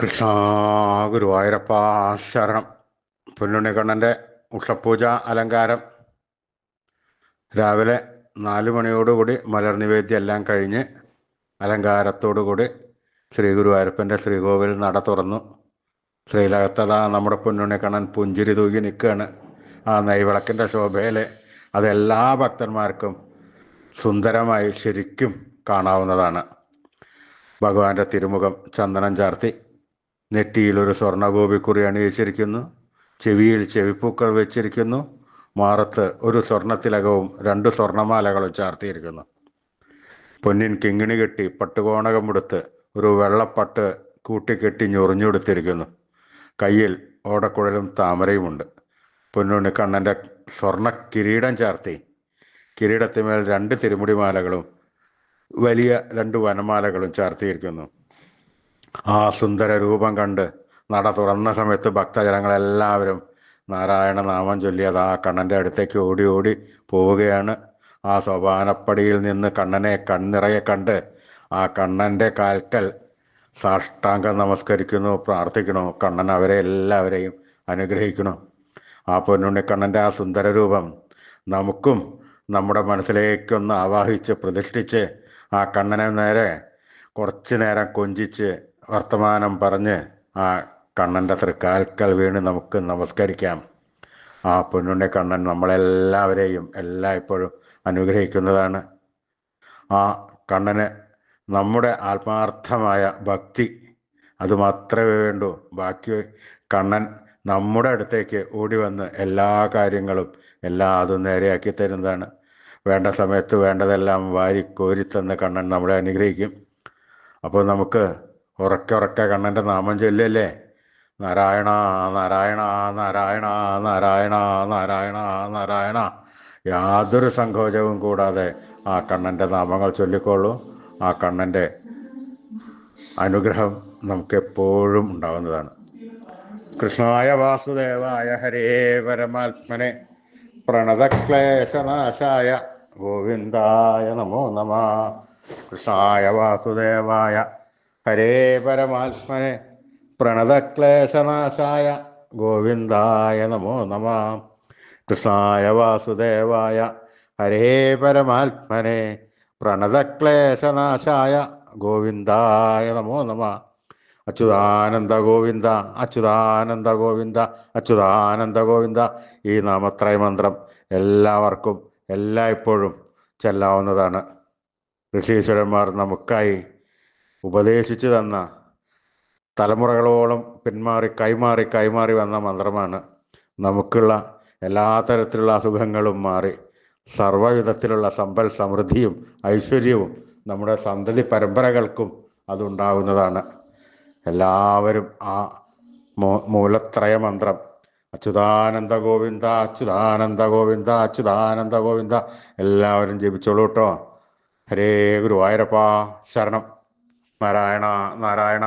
കൃഷ്ണ ഗുരുവായൂരപ്പ ശരണം. പൊന്നുണ്ണിക്കണ്ണന്റെ ഉഷപ്പൂജ അലങ്കാരം. രാവിലെ നാല് മണിയോടുകൂടി മലർ നിവേദ്യം എല്ലാം കഴിഞ്ഞ് അലങ്കാരത്തോടുകൂടി ശ്രീ ഗുരുവായൂരപ്പന്റെ ശ്രീകോവിൽ നട തുറന്നു. ശ്രീലകത്തത നമ്മുടെ പൊന്നുണ്ണിക്കണ്ണൻ പുഞ്ചിരി തൂകി നിൽക്കുകയാണ്. ആ നെയ്വിളക്കിന്റെ ശോഭയിൽ അതെല്ലാ ഭക്തന്മാർക്കും സുന്ദരമായി ശരിക്കും കാണാവുന്നതാണ്. ഭഗവാന്റെ തിരുമുഖം ചന്ദനം ചാർത്തി. നെറ്റിയിൽ ഒരു സ്വർണഗോപിക്കുറി അണിയിച്ചിരിക്കുന്നു. ചെവിയിൽ ചെവിപ്പൂക്കൾ വെച്ചിരിക്കുന്നു. മാറത്ത് ഒരു സ്വർണത്തിലകവും രണ്ട് സ്വർണമാലകളും ചാർത്തിയിരിക്കുന്നു. പൊന്നിൻ കിങ്ങിണി കെട്ടി പട്ടുകോണകമെടുത്ത് ഒരു വെള്ളപ്പട്ട് കൂട്ടിക്കെട്ടി ഞൊറിഞ്ഞെടുത്തിരിക്കുന്നു കയ്യിൽ ഓടക്കുഴലും താമരയുമുണ്ട്. പൊന്നുണ്ണി കണ്ണന്റെ സ്വർണ കിരീടം ചാർത്തി. കിരീടത്തിന്മേൽ രണ്ട് തിരുമുടിമാലകളും വലിയ രണ്ട് വനമാലകളും ചാർത്തിയിരിക്കുന്നു. ആ സുന്ദര രൂപം കണ്ട് നട തുറന്ന സമയത്ത് ഭക്തജനങ്ങളെല്ലാവരും നാരായണ നാമം ചൊല്ലിയത് ആ കണ്ണന്റെ അടുത്തേക്ക് ഓടി ഓടി പോവുകയാണ്. ആ സോപാനപ്പടിയിൽ നിന്ന് കണ്ണനെ കണ്ണിറയെ കണ്ട് ആ കണ്ണന്റെ കാൽക്കൽ സാഷ്ടാംഗം നമസ്കരിക്കുന്നു പ്രാർത്ഥിക്കണു കണ്ണൻ അവരെ എല്ലാവരെയും അനുഗ്രഹിക്കണു ആ പൊന്നുണ്ണി കണ്ണന്റെ ആ സുന്ദര രൂപം നമുക്കും നമ്മുടെ മനസ്സിലേക്കൊന്ന് ആവാഹിച്ച് പ്രതിഷ്ഠിച്ച് ആ കണ്ണനെ നേരെ കുറച്ചു നേരം കൊഞ്ചിച്ച് വർത്തമാനം പറഞ്ഞ് ആ കണ്ണന്റെ തൃക്കാൽക്കൽ വീണ് നമുക്ക് നമസ്കരിക്കാം. ആ പൊന്നുണ്ണി കണ്ണൻ നമ്മളെല്ലാവരെയും എല്ലായ്പ്പോഴും അനുഗ്രഹിക്കുന്നതാണ്. ആ കണ്ണന് നമ്മുടെ ആത്മാർത്ഥമായ ഭക്തി അത് മാത്രമേ വേണ്ടൂ. ബാക്കി കണ്ണൻ നമ്മുടെ അടുത്തേക്ക് ഓടി വന്ന് എല്ലാ കാര്യങ്ങളും എല്ലാം അതും നേരെയാക്കി തരുന്നതാണ്. വേണ്ട സമയത്ത് വേണ്ടതെല്ലാം വാരി കോരിത്തന്ന് കണ്ണൻ നമ്മളെ അനുഗ്രഹിക്കും. അപ്പോൾ നമുക്ക് ഉറക്കെ ഉറക്കെ കണ്ണന്റെ നാമം ചൊല്ലല്ലേ നാരായണ നാരായണ നാരായണ നാരായണ നാരായണ നാരായണ. യാതൊരു സങ്കോചവും കൂടാതെ ആ കണ്ണന്റെ നാമങ്ങൾ ചൊല്ലിക്കോളൂ ആ കണ്ണന്റെ അനുഗ്രഹം നമുക്ക് എപ്പോഴും ഉണ്ടാകുന്നതാണ് കൃഷ്ണായ വാസുദേവായ ഹരേ പരമാത്മനെ. പ്രണതക്ലേശനാശായ ഗോവിന്ദായ നമോ നമ. കൃഷ്ണായ വാസുദേവായ ഹരേ പരമാത്മനെ. പ്രണതക്ലേശനാശായ. ഗോവിന്ദായ നമോ നമ. കൃഷ്ണായ വാസുദേവായ. ഹരേ പരമാത്മനെ. പ്രണതക്ലേശനാശായ. ഗോവിന്ദായ നമോ നമ. അച്യുതാനന്ദ ഗോവിന്ദ. അച്യുതാനന്ദ ഗോവിന്ദ. അച്യുതാനന്ദ ഗോവിന്ദ. ഈ നാമത്രയ മന്ത്രം എല്ലാവർക്കും എല്ലായ്പ്പോഴും ചെല്ലാവുന്നതാണ്. ഋഷീശ്വരന്മാർ നമുക്കായി ഉപദേശിച്ചു തന്ന തലമുറകളോളം പിന്മാറി കൈമാറി കൈമാറി വന്ന മന്ത്രമാണ്. നമുക്കുള്ള എല്ലാ തരത്തിലുള്ള അസുഖങ്ങളും മാറി. സർവവിധത്തിലുള്ള സമ്പൽ സമൃദ്ധിയും ഐശ്വര്യവും നമ്മുടെ സന്തതി പരമ്പരകൾക്കും അതുണ്ടാകുന്നതാണ് എല്ലാവരും ആ മൂലത്രയ മന്ത്രം അച്യുതാനന്ദ ഗോവിന്ദ അച്യുതാനന്ദ ഗോവിന്ദ അച്യുതാനന്ദ ഗോവിന്ദ. എല്ലാവരും ജപിച്ചോളൂ കേട്ടോ. ഹരേ ഗുരുവായൂരപ്പ. ശരണം. നാരായണ നാരായണ